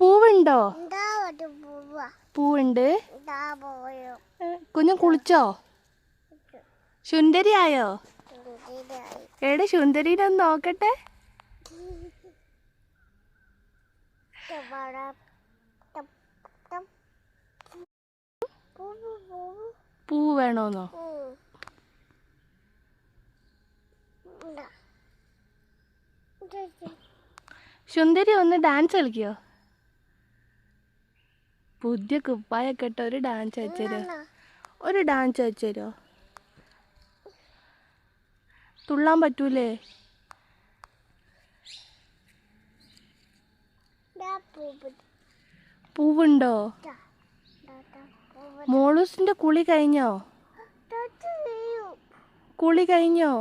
പൂവുണ്ടോ? പൂവുണ്ട്? കുഞ്ഞു കുളിച്ചോ? സുന്ദരി ആയോ ശുന്തരീനെ ഒന്ന് നോക്കട്ടെ. പൂ വേണോന്നോ? സുന്ദരി ഒന്ന് ഡാൻസ് കളിക്കോ? പുതിയ കുപ്പായൊക്കെ ഇട്ട ഒരു ഡാൻസ് വെച്ചരോ ഒരു ഡാൻസ് വെച്ചരോ തുള്ളാൻ പറ്റൂലേ? പൂവുണ്ടോ. മോളൂസിന്റെ കുളി കഴിഞ്ഞോ. കുളി കഴിഞ്ഞോ.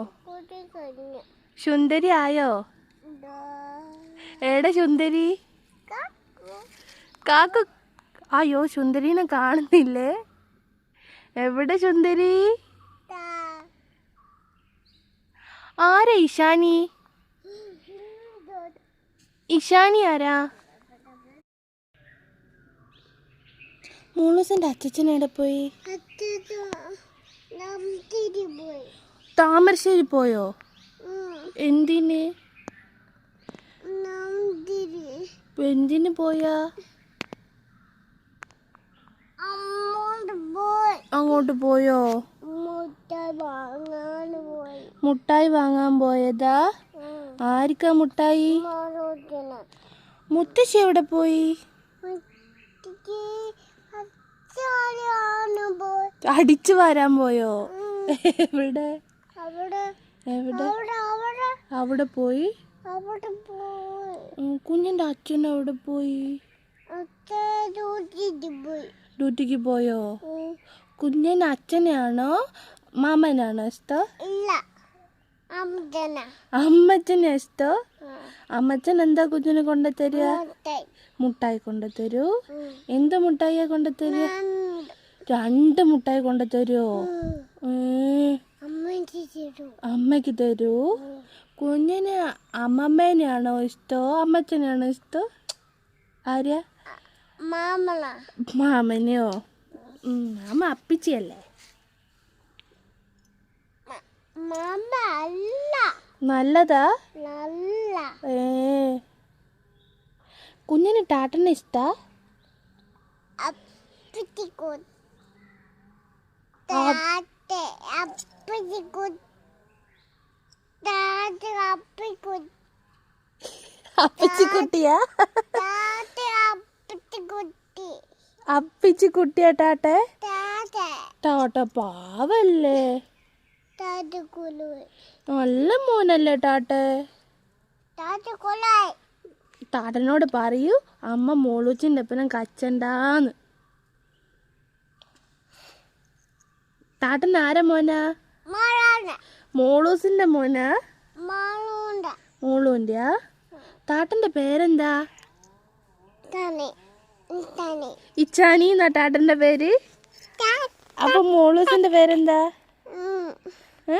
സുന്ദരി ആയോ. എവിടെ സുന്ദരി കാക്കു. അയ്യോ സുന്ദരീനെ കാണുന്നില്ലേ എവിടെ സുന്ദരി. ആരാ ഇഷാനി. ഇഷാനി ആരാ മൂളൂസിന്റെ അച്ഛൻ എവിടെ പോയി. താമരശ്ശേരി പോയോ. എന്തിന് നാം തിരി. എന്തിന് പോയാ. അങ്ങോട്ട് പോയോ. മുട്ടായി വാങ്ങാൻ പോയതാ. ആർക്കാ മുട്ടായി. മുത്തശ്ശി എവിടെ പോയി. അടിച്ചു വരാൻ പോയോ. എവിടെ എവിടെ അവിടെ പോയി അവിടെ പോയി. അച്ഛൻ അവിടെ പോയി. ഡ്യൂട്ടിക്ക് പോയോ. കുഞ്ഞിന്റെ കുഞ്ഞിന് അച്ഛനെയാണോ മാമനാണോ ഇഷ്ടം ഇല്ല അമ്മച്ചനെ. ഇഷ്ടോ അമ്മച്ചൻ എന്താ കുഞ്ഞിന് കൊണ്ട തരിക മുട്ട മുട്ടായി കൊണ്ട തരൂ ഉം. എന്ത് മുട്ടായിയാ കൊണ്ട തരിക രണ്ട്. മുട്ടായി കൊണ്ട തരുമോ ഉം. അമ്മ അമ്മയ്ക്ക് തരൂ. കുഞ്ഞിന് അമ്മമ്മേനെയാണോ ഇഷ്ടോ? അമ്മച്ചനെയാണോ ഇഷ്ടം? ആര്യ? മാമനെയോ? മാമ അപ്പിച്ചിയല്ലേ? നല്ലതാ? നല്ല. ഏ. കുഞ്ഞിന് ടാട്ടനെ ഇഷ്ടാ? അപ്പിച്ചിക്കൂ അപ്പിക്കു അപ്പിച്ചിക്കുട്ടിയാ അപ്പിച്ചിക്കുട്ടിയാ ടാട്ടെ? ടാട്ട പാവല്ലേ. നല്ല മോനല്ലേ ടാട്ടെ. താട്ടനോട് പറയൂ അമ്മ മോളൂച്ചിന്റെ ഒപ്പം കച്ചണ്ടാന്ന്. താട്ടൻ ആരാ മോനാ? മോളൂസിന്റെ മോന്? മോളൂന്റെ. താട്ടന്റെ പേരെന്താ? ഇച്ചാനി എന്നാ ടാട്ടന്റെ പേര്? അപ്പൊ മോളൂസിന്റെ പേരെന്താ? ഏ?